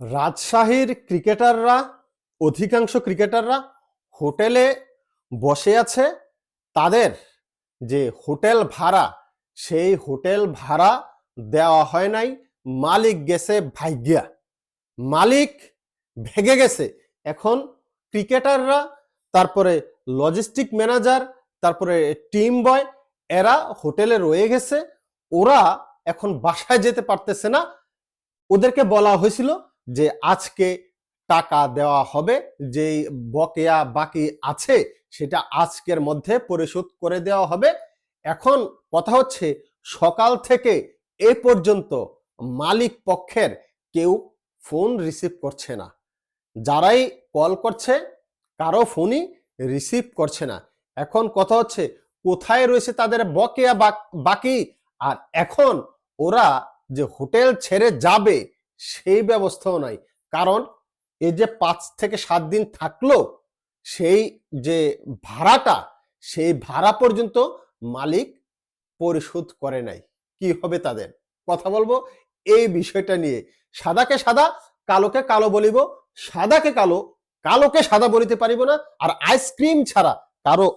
রাজশাহীর ক্রিকেটাররা, অধিকাংশ ক্রিকেটাররা হোটেলে বসে আছে। তাদের যে হোটেল ভাড়া, সেই হোটেল ভাড়া দেওয়া হয় নাই। মালিক গেছে ভাগ্যা মালিক ভেগে গেছে। এখন ক্রিকেটাররা, তারপরে লজিস্টিক ম্যানেজার তারপরে টিম বয় এরা হোটেলে রয়ে গেছে। ওরা এখন বাসায় যেতে পারতেছে না। ওদেরকে বলা হয়েছিল যে আজকে টাকা দেওয়া হবে, যেই বকেয়া বাকি আছে সেটা আজকের মধ্যে পরিশোধ করে দেওয়া হবে। এখন কথা হচ্ছে, সকাল থেকে এ পর্যন্ত মালিক পক্ষের কেউ ফোন রিসিভ করছে না। যারাই কল করছে, কারও ফোনই রিসিভ করছে না। এখন কথা হচ্ছে, কোথায় রয়েছে তাদের বকেয়া বাক- আর এখন ওরা যে হোটেল ছেড়ে যাবে সেই ব্যবস্থাও নাই। কারণ এই যে পাঁচ থেকে সাত দিন থাকল, সেই যে ভাড়াটা, সেই ভাড়া পর্যন্ত মালিক পরিশোধ করে নাই। কি হবে তাদের? কথা বলব এই বিষয়টা নিয়ে। সাদাকে সাদা, কালোকে কালো বলিব, সাদাকে কালো, কালোকে সাদা বলিতে পারিব না। আর আইসক্রিম ছাড়া কারও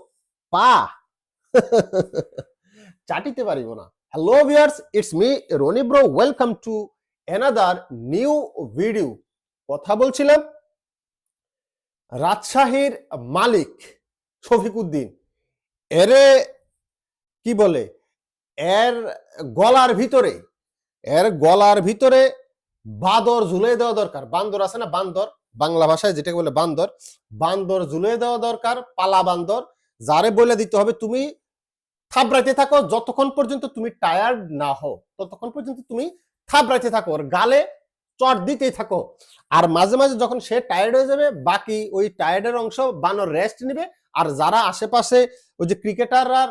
পা চাটিতে পারিব না। Hello viewers it's me Rony bro, welcome to another new video কথা বলছিলাম রাজশাহীর মালিক শফিকুদ্দিন। এরে কি বলে? এর গলার ভিতরে, এর গলার ভিতরে বাদর ঝুলে দেওয়া দরকার। বান্দর আছে না? বান্দর। বাংলা ভাষায় যেটাকে বলে বান্দর। বান্দর ঝুলে দেওয়া দরকার, পালা বান্দর। যারে বলে দিতে হবে, তুমি থাবড়াইতে থাকো, যতক্ষণ পর্যন্ত তুমি টায়ার্ড না হও, ততক্ষণ পর্যন্ত তুমি থাবড়াইতে থাকো, ওর গালে চট দিতেই থাকো। আর মাঝে মাঝে যখন সে টায়ার্ড হয়ে যাবে, বাকি ওই টায়ার্ডের অংশ বানর রেস্ট নেবে। আর যারা আশেপাশে ওই যে ক্রিকেটাররা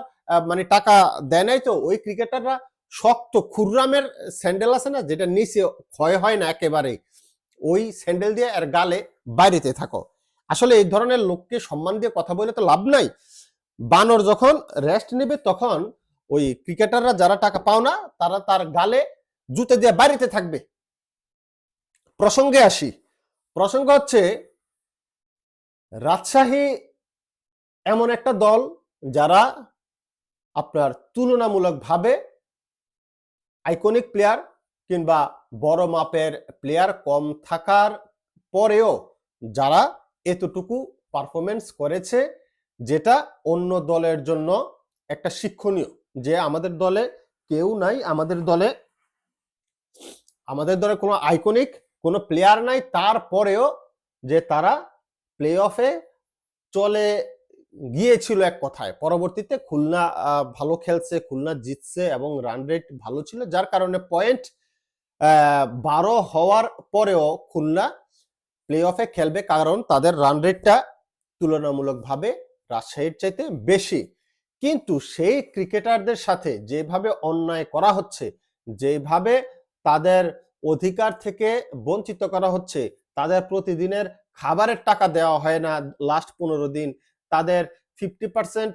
মানে টাকা দেয় নাই তো, ওই ক্রিকেটাররা শক্ত খুররামের স্যান্ডেল আছে না, যেটা নিচে ক্ষয় হয় না একেবারে ওই স্যান্ডেল দিয়ে আর গালে বাইরেতে থাকো। আসলে এই ধরনের লোককে সম্মান দিয়ে কথা বলে তো লাভ নাই। বানর যখন রেস্ট নেবে তখন ওই ক্রিকেটাররা যারা টাকা পাও না, তারা তার গালে জুতে দিয়ে বাড়িতে থাকবে। প্রসঙ্গে আসি। প্রসঙ্গ হচ্ছে, রাজশাহী এমন একটা দল যারা আপনার তুলনামূলকভাবে আইকনিক প্লেয়ার কিংবা বড় মাপের প্লেয়ার কম থাকার পরেও যারা এতটুকু পারফরমেন্স করেছে, যেটা অন্য দলের জন্য একটা শিক্ষণীয়। যে আমাদের দলে কেউ নাই, আমাদের দলে আমাদের দলে কোনো আইকনিক কোনো প্লেয়ার নাই, তারপরেও যে তারা প্লে অফে চলে গিয়েছিল এক কথায়। পরবর্তীতে খুলনা ভালো খেলছে, খুলনা জিতছে এবং রান রেট ভালো ছিল, যার কারণে পয়েন্ট বারো হওয়ার পরেও খুলনা প্লে অফে খেলবে কারণ তাদের রান রেটটা তুলনামূলকভাবে রাজশাহীর চাইতে বেশি। কিন্তু সেই ক্রিকেটারদের সাথে যেভাবে অন্যায় করা হচ্ছে, যেভাবে তাদের অধিকার থেকে বঞ্চিত করা হচ্ছে। তাদের প্রতিদিনের খাবারের টাকা দেওয়া হয় না লাস্ট পনেরো দিন। তাদের ফিফটি পার্সেন্ট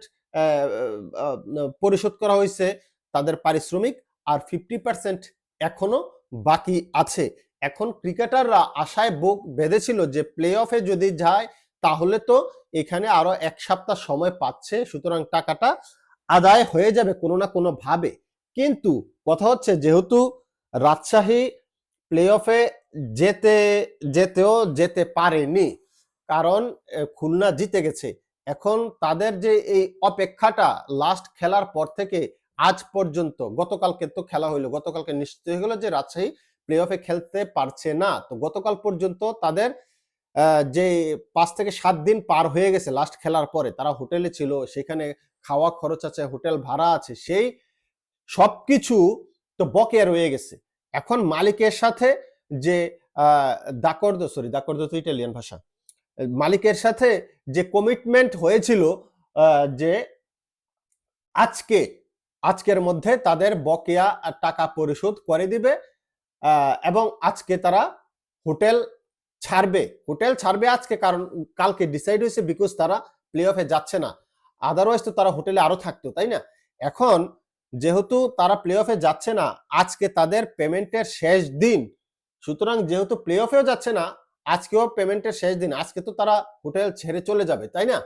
পরিশোধ করা হয়েছে তাদের পারিশ্রমিক আর ফিফটি পার্সেন্ট এখনও বাকি আছে। এখন ক্রিকেটাররা আশায় বুক বেঁধেছিল যে প্লে অফে যদি যায় তাহলে তো এখানে আরও এক সপ্তাহ সময় পাচ্ছে, সুতরাং টাকাটা আদায় হয়ে যাবে কোনো না কোনো ভাবে কিন্তু কথা হচ্ছে যেহেতু রাজশাহী প্লে অফে যেতে, যেতেও যেতে পারেনি। কারণ খুলনা জিতে গেছে। এখন তাদের যে এই অপেক্ষাটা লাস্ট খেলার পর থেকে আজ পর্যন্ত, গতকালকে তো খেলা হইল, গতকালকে নিশ্চিত হয়ে গেল যে রাজশাহী প্লে অফে খেলতে পারছে না। তো গতকাল পর্যন্ত তাদের যে পাঁচ থেকে সাত দিন পার হয়ে গেছে লাস্ট খেলার পরে, তারা হোটেলে ছিল, সেখানে খাওয়া খরচ আছে, হোটেল ভাড়া আছে, সেই সবকিছু তো বকেয়া রয়ে গেছে। এখন মালিকের সাথে যে দাকর্দ সরি দাকর্দ তো ইটালিয়ান ভাষা, মালিকের সাথে যে কমিটমেন্ট হয়েছিল যে আজকে, আজকের মধ্যে তাদের বকেয়া টাকা পরিশোধ করে দিবে এবং আজকে তারা হোটেল ছাড়বে। হোটেল ছাড়বে আজকে, কারণ কালকে ডিসাইড হয়েছে বিকজ তারা প্লে অফে যাচ্ছে না। আদারওয়াইজ তো তারা হোটেলে আরও থাকতো, তাই না? এখন যেহেতু তারা প্লে অফে যাচ্ছে না, আজকে তাদের পেমেন্টের শেষ দিন। সুতরাং যেহেতু প্লে অফেও যাচ্ছে না, আজকেও পেমেন্টের শেষ দিন। আজকে তো তারা হোটেল ছেড়ে চলে যাবে, তাই না?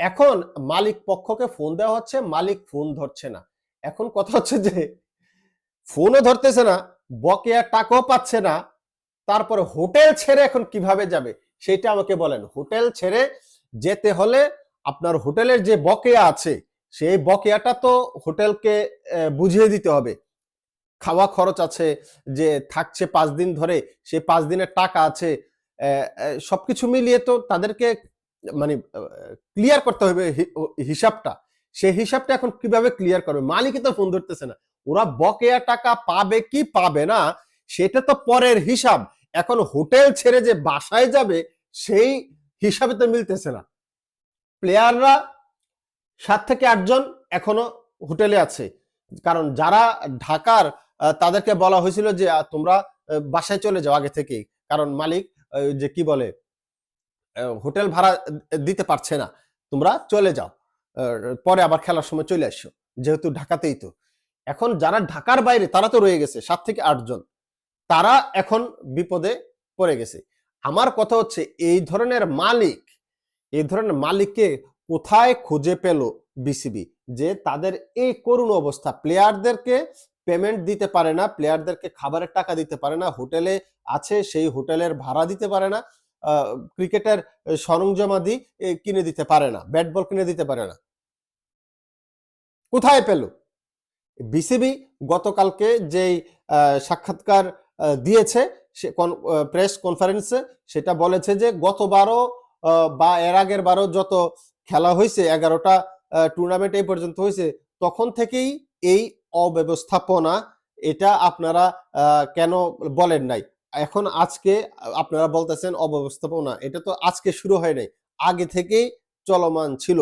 এখন মালিক পক্ষকে ফোন দেওয়া হচ্ছে, মালিক ফোন ধরছে না। এখন কথা হচ্ছে যে ফোনও ধরতেছে না, বকেয়া টাকাও পাচ্ছে না, তারপরে হোটেল ছেড়ে এখন কীভাবে যাবে? সেটা আমাকে বলেন। হোটেল ছেড়ে যেতে হলে আপনার হোটেলের যে বকেয়া আছে সেই বকেয়াটা তো হোটেলকে বুঝিয়ে দিতে হবে। খাওয়া খরচ আছে যে থাকছে পাঁচ দিন ধরে সেই পাঁচ দিনের টাকা আছে সবকিছু মিলিয়ে তো তাদেরকে মানে ক্লিয়ার করতে হবে হিসাবটা। সেই হিসাবটা এখন কীভাবে ক্লিয়ার করবে? মালিকই তো ফোন ধরতেছে না। ওরা বকেয়া টাকা পাবে কি পাবে না, সেটা তো পরের হিসাব। এখন হোটেল ছেড়ে যে বাসায় যাবে, সেই হিসাবে তো মিলতেছে না। প্লেয়াররা সাত থেকে আটজন এখনও হোটেলে আছে। কারণ যারা ঢাকার তাদেরকে বলা হয়েছিল যে তোমরা বাসায় চলে যাও আগে থেকেই। কারণ মালিক যে কি বলে হোটেল ভাড়া দিতে পারছে না। তোমরা চলে যাও। পরে আবার খেলার সময় চলে আসো, যেহেতু ঢাকাতেই তো। এখন যারা ঢাকার বাইরে, তারা তো রয়ে গেছে, সাত থেকে আটজন তারা এখন বিপদে পড়ে গেছে। আমার কথা হচ্ছে, এই ধরনের মালিক, এই ধরনের মালিককে কোথায় খুঁজে পেল বিসিবি? যে তাদের এই করুণ অবস্থা। প্লেয়ারদেরকে পেমেন্ট দিতে পারে না, প্লেয়ারদেরকে খাবারের টাকা দিতে পারে না, হোটেলে আছে, সেই হোটেলের ভাড়া দিতে পারে না ক্রিকেটের সরঞ্জামাদি কিনে দিতে পারে না ব্যাট বল কিনে দিতে পারে না। কোথায় পেল? বিসিবি গতকালকে যেই সাক্ষাৎকার দিয়েছে, সে প্রেস কনফারেন্সে সেটা বলেছে যে গতবারও বা এর আগের বারও যত খেলা হয়েছে, এগারোটা টুর্নামেন্ট এই পর্যন্ত হয়েছে, তখন থেকেই এই অব্যবস্থাপনা এটা আপনারা কেন বলেন নাই? এখন আজকে আপনারা বলতেছেন অব্যবস্থাপনা, এটা তো আজকে শুরু হয় নাই, আগে থেকেই চলমান ছিল।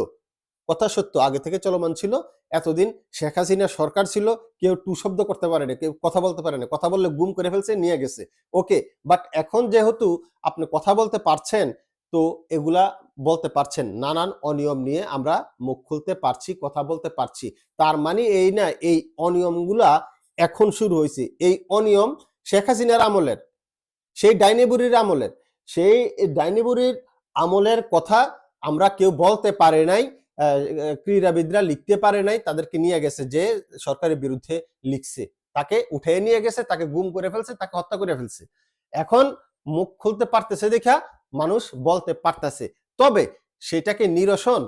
কথা সত্য, আগে থেকে চলমান ছিল, এতদিন শেখ হাসিনা সরকার ছিল, কেউ টু শব্দ করতে পারে না কেউ কথা বলতে পারে না কথা বললে গুম করে ফেলছে, নিয়ে গেছে। ওকে বাট এখন যেহেতু আপনি কথা বলতে পারছেন তো এগুলা বলতে পারছেন, নানান অনিয়ম নিয়ে আমরা মুখ খুলতে পারছি, কথা বলতে পারছি। তার মানে এই না, এই অনিয়মগুলা এখন শুরু হয়েছে। এই অনিয়ম শেখ হাসিনার আমলের, সেই ডাইনিবুরির আমলের, সেই ডাইনিবুরির আমলের কথা আমরা কেউ বলতে পারে নাই ক্রীড়াবিদরা লিখতে পারে নাই, তাদেরকে নিয়ে গেছে যে সরকারের বিরুদ্ধে লিখছে। তাকে উঠে নিয়ে গেছে, তাকে গুম করে ফেলছে, তাকে হত্যা করে ফেলছে। এখন মুখ খুলতে পারতেছে দেখা মানুষ বলতে পারতেছে। তবে সেটাকে নিরসন,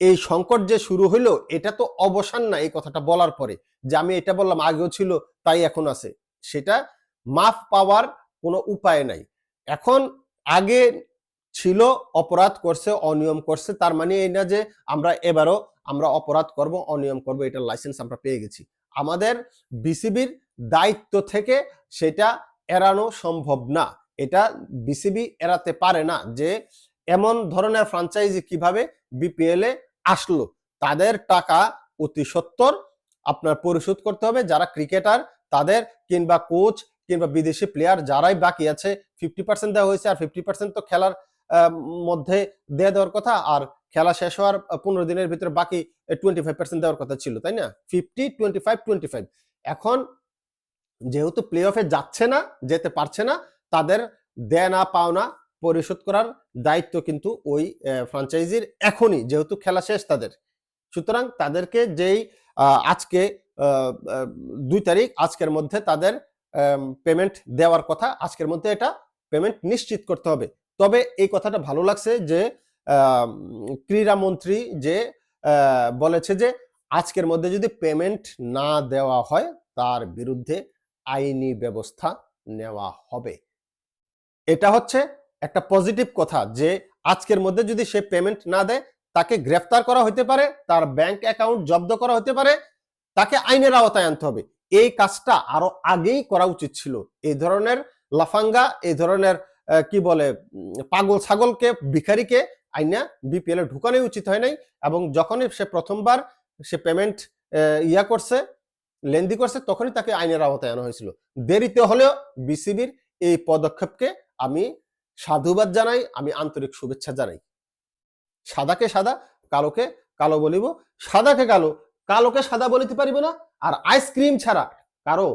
এই সংকট যে শুরু হইল, এটা তো অবসান না এই কথাটা বলার পরে। যে আমি এটা বললাম আগেও ছিল, তাই এখন আছে। সেটা মাফ পাওয়ার কোনো উপায় নাই। এখন আগে ছিল, অপরাধ করছে, অনিয়ম করছে, তার মানে এই না যে আমরা এবারও আমরা অপরাধ করব, অনিয়ম করব, এটা লাইসেন্স আমরা পেয়ে গেছি। আমাদের বিসিবির দায়িত্ব থেকে সেটা এড়ানো সম্ভব না। এটা বিসিবি এড়াতে পারে না যে এমন ধরনের ফ্রাঞ্চাইজি কীভাবে বিপিএল এ আসলো। তাদের টাকা অতি সত্তর আপনার পরিশোধ করতে হবে। যারা ক্রিকেটার তাদের কিংবা কোচ কিংবা বিদেশি প্লেয়ার যারাই বাকি আছে ফিফটি পার্সেন্ট দেওয়া হয়েছে আর ফিফটি পার্সেন্ট তো খেলার মধ্যে দিয়ে দেওয়ার কথা আর খেলা শেষ হওয়ার পনেরো দিনের ভিতরে বাকি টোয়েন্টি ফাইভ পার্সেন্ট দেওয়ার কথা ছিল, তাই না? Fifty twenty five twenty five এখন যেহেতু প্লে অফে যাচ্ছে না, যেতে পারছে না তাদের দেনা, পাওনা পরিশোধ করার দায়িত্ব কিন্তু ওই ফ্রাঞ্চাইজির এখনই, যেহেতু খেলা শেষ তাদের। সুতরাং তাদেরকে যেই আজকে দুই তারিখ, আজকের মধ্যে তাদের পেমেন্ট দেওয়ার কথা, আজকের মধ্যে এটা পেমেন্ট নিশ্চিত করতে হবে। তবে এই কথাটা ভালো লাগছে যে ক্রীড়া মন্ত্রী যে বলেছে যে, আজকের মধ্যে যদি পেমেন্ট না দেওয়া হয়, তার বিরুদ্ধে আইনি ব্যবস্থা নেওয়া হবে। এটা হচ্ছে একটা পজিটিভ কথা যে আজকের মধ্যে যদি সে পেমেন্ট না দেয়, তাকে গ্রেফতার করা হতে পারে, তার ব্যাংক অ্যাকাউন্ট জব্দ করা হতে পারে, তাকে আইনের আওতায় আনতে হবে। এই কাজটা আরও আগেই করা উচিত ছিল। এই ধরনের লাফাঙ্গা এই ধরনের কি বলে পাগল ছাগলকে, ভিখারিকে আইনা বিপিএল এ ঢুকানোই উচিত হয় নাই এবং যখনই সে প্রথমবার সে পেমেন্ট ইয়া করছে, লেন্দি করছে, তখনই তাকে আইনের আওতায় আনা হয়েছিল। দেরিতে হলেও বিসিবির এই পদক্ষেপকে আমি সাধুবাদ জানাই, আমি আন্তরিক শুভেচ্ছা জানাই। সাদাকে সাদা, কালোকে কালো বলিব। সাদাকে কালো, কালোকে সাদা বলিতে পারিব না। আর আইসক্রিম ছাড়া কারও